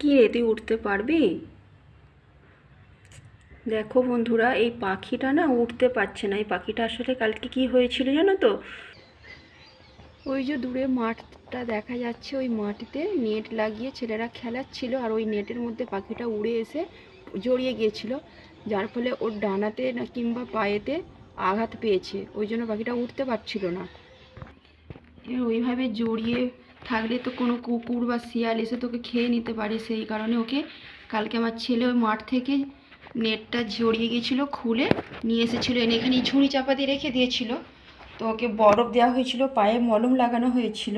কি রে তুই উঠতে পারবি? দেখো বন্ধুরা, এই পাখিটা না উঠতে পারছে না। এই পাখিটা আসলে কালকে কি হয়েছিল জানো তো? ওই যে দূরে মাঠটা দেখা যাচ্ছে, ওই মাটিতে নেট লাগিয়ে ছেলেরা খেলাচ্ছিল আর ওই নেটের মধ্যে পাখিটা উড়ে এসে জড়িয়ে গিয়েছিল। যার ফলে ওর ডানাতে না কিংবা পায়েতে আঘাত পেয়েছে। ওই জন্য পাখিটা উঠতে পারছিল না। ওইভাবে জড়িয়ে থাকলে তো কোনো কুকুর বা শিয়াল এসে তোকে খেয়ে নিতে পারে, সেই কারণে ওকে কালকে আমার ছেলে ওই মাঠ থেকে নেটটা জড়িয়ে গিয়েছিল, খুলে নিয়ে এসেছিল, এনে এখানে ঝুড়ি চাপা দিয়ে রেখে দিয়েছিল। তো ওকে বরফ দেওয়া হয়েছিল, পায়ে মলম লাগানো হয়েছিল।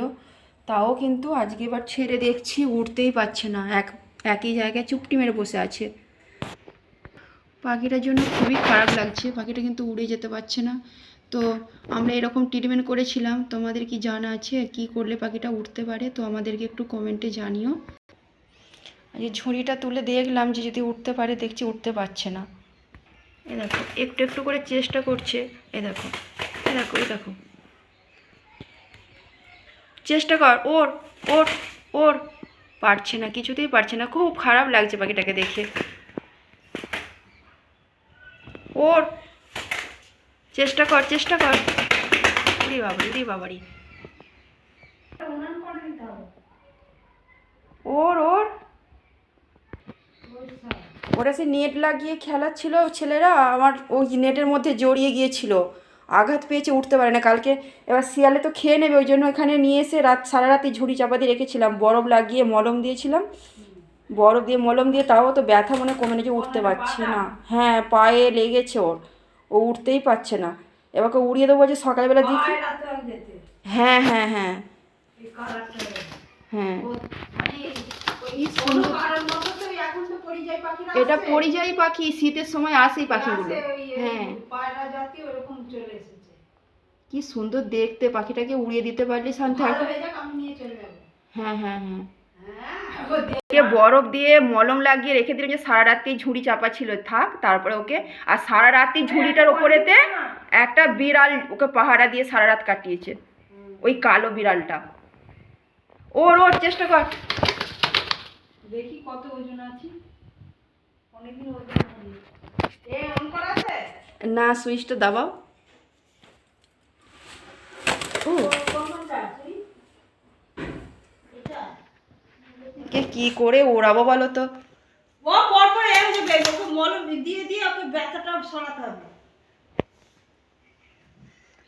তাও কিন্তু আজকে এবার ছেড়ে দেখছি, উঠতেই পারছে না। এক, একই জায়গায় চুপটি মেরে বসে আছে। পাখিটার জন্য খুবই খারাপ লাগছে, পাখিটা কিন্তু উড়ে যেতে পারছে না। তো আমরা এরকম ট্রিটমেন্ট করেছিলাম। তোমাদের কি জানা আছে? কি করলে পাখিটা উঠতে পারে? তো আমাদেরকে একটু কমেন্টে জানিও। এই ঝুড়িটা তুলে দেখলাম যে যদি উঠতে পারে, দেখছি উঠতে পারছে না। এ দেখো, একটু একটু করে চেষ্টা করছে। এ দেখো এ দেখো এ দেখো। চেষ্টা কর, ওর ওর ওর। পারছে না, কিছুতেই পারছে না। খুব খারাপ লাগছে পাখিটাকে দেখে। ওর চেষ্টা কর চেষ্টা কর। রে বাবারি রে বাবারি। ওর ওর। ওরা সে নেট লাগিয়ে খেলাচ্ছিল ছেলেরা, আমার ওই নেটের মধ্যে জড়িয়ে গিয়েছিল। আঘাত পেয়েছে, উঠতে পারে না। কালকে এবার শিয়ালে তো খেয়ে নেবে, ওই জন্য এখানে নিয়ে এসে রাত, সারা রাতে ঝুড়ি চাপা দিয়ে রেখেছিলাম। বরফ লাগিয়ে মলম দিয়েছিলাম। বরফ দিয়ে মলম দিয়ে তাও তো ব্যথা মনে কমে যে উঠতে পারছে না। হ্যাঁ পায়ে লেগেছে ওর। ও উঠতেই পারছে না। এবার ওকে উড়িয়ে দেবো যে সকালবেলা দেখি হ্যাঁ হ্যাঁ হ্যাঁ হ্যাঁ। এটা পরিযায়ী পাখি শীতের সময় আসে এই পাখিগুলো। হ্যাঁ। কি সুন্দর দেখতে পাখিটাকে উড়িয়ে দিতে পারলি শান্তি। হ্যাঁ হ্যাঁ হ্যাঁ। বরফ দিয়ে মলম লাগিয়ে রেখে দিলাম যে সারা রাত্রি ঝুড়ি চাপা ছিল থাক তারপরে ওকে আর সারা রাত্রি ঝুড়িটার ওপরেতে একটা বিড়াল ওকে পাহারা দিয়ে সারা রাত কাটিয়েছে ওই কালো বিড়ালটা। ওর ওর চেষ্টা কর। দেখি কত ওজন আছে। অনেকদিন ওজন এ অন করা আছে। না সুইচটা দাবাও। ও কোন কোনটা তুই এটা কে কি করে ওড়াবো বলো তো? ও পর পর এ হয়ে যাবে ওকে মলম দিয়ে দিয়ে ওকে ব্যথাটা সরাতে হবে।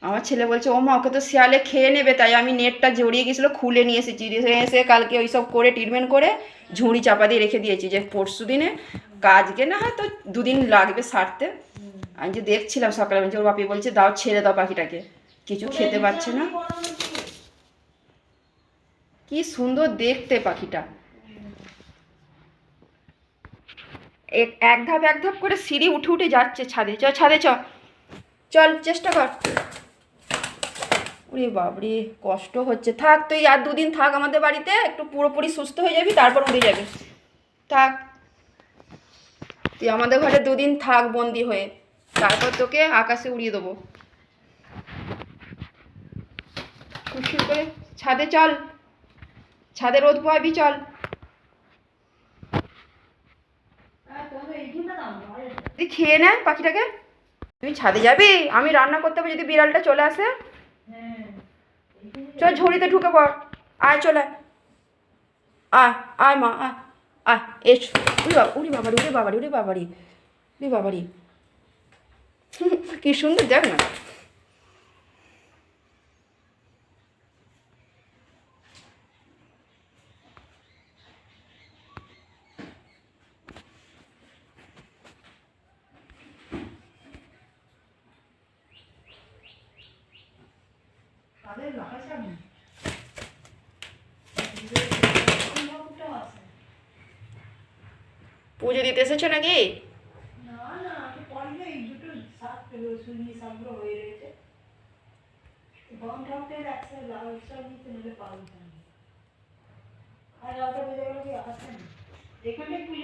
আমার ছেলে বলছে ও মা ওকে তো শিয়ালে খেয়ে নেবে তাই আমি নেটটা জড়িয়ে গেছিল খুলে নিয়ে এসেছি। এসে কালকে ওই সব করে ট্রিটমেন্ট করে ঝুড়ি চাপা দিয়ে রেখে দিয়েছি যে পরশু দিনে কাজকে না হয়তো দুদিন লাগবে সারতে। আমি যে দেখছিলাম সকালে ওর বাপি বলছে দাও ছেড়ে দাও পাখিটাকে কিছু খেতে পারছে না। কি সুন্দর দেখতে পাখিটা। এক এক ধাপ এক ধাপ করে সিঁড়ি উঠে উঠে যাচ্ছে ছাদে। চ ছাদে চ। চল, চেষ্টা কর। ওরে বাবরে কষ্ট হচ্ছে। থাক, তুই আর দুদিন থাক আমাদের বাড়িতে। একটু পুরোপুরি সুস্থ হয়ে যাবি, তারপর উড়ে যাবি। থাক। তুই আমাদের ঘরে দুদিন থাক বন্দি হয়ে। তারপর তোকে আকাশে উড়িয়ে দেবো। খুশি করে ছাদে চল। ছাদে রোদ পোয়াবি চল হ্যাঁ তবে এইখানে দাও আরে তুই খেয়ে নে পাখিটাকে। তুই ছাদে যাবি? আমি রান্না করতে হবে যদি বিড়ালটা চলে আসে। চল ঝুড়িতে ঢুকে পড়। আয়, চলে আয়। আয় মা আয়। এস, উড়ি বাবা, উড়ি বাবারি উড়ি বাবারি উড়ি বাবারি উড়ি বাবারি। কি সুন্দর, দেখ না তাদের লাগাইছে আমি পুজো দিতে এসেছ নাকি না না আমি পড়লে এই দুটো শাক সুইনি শাকগুলো হয়ে রয়েছে গম ঠকতে যাচ্ছে লাল শাক নিতে নিলে পাবো না আর রাতে বেজে গেল কি আসেন এখানে পুজো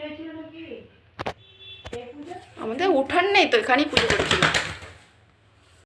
হয়েছিল নাকি? এই পুজো? আমাদের উঠান নেই তো এখানেই পুজো করেছিলাম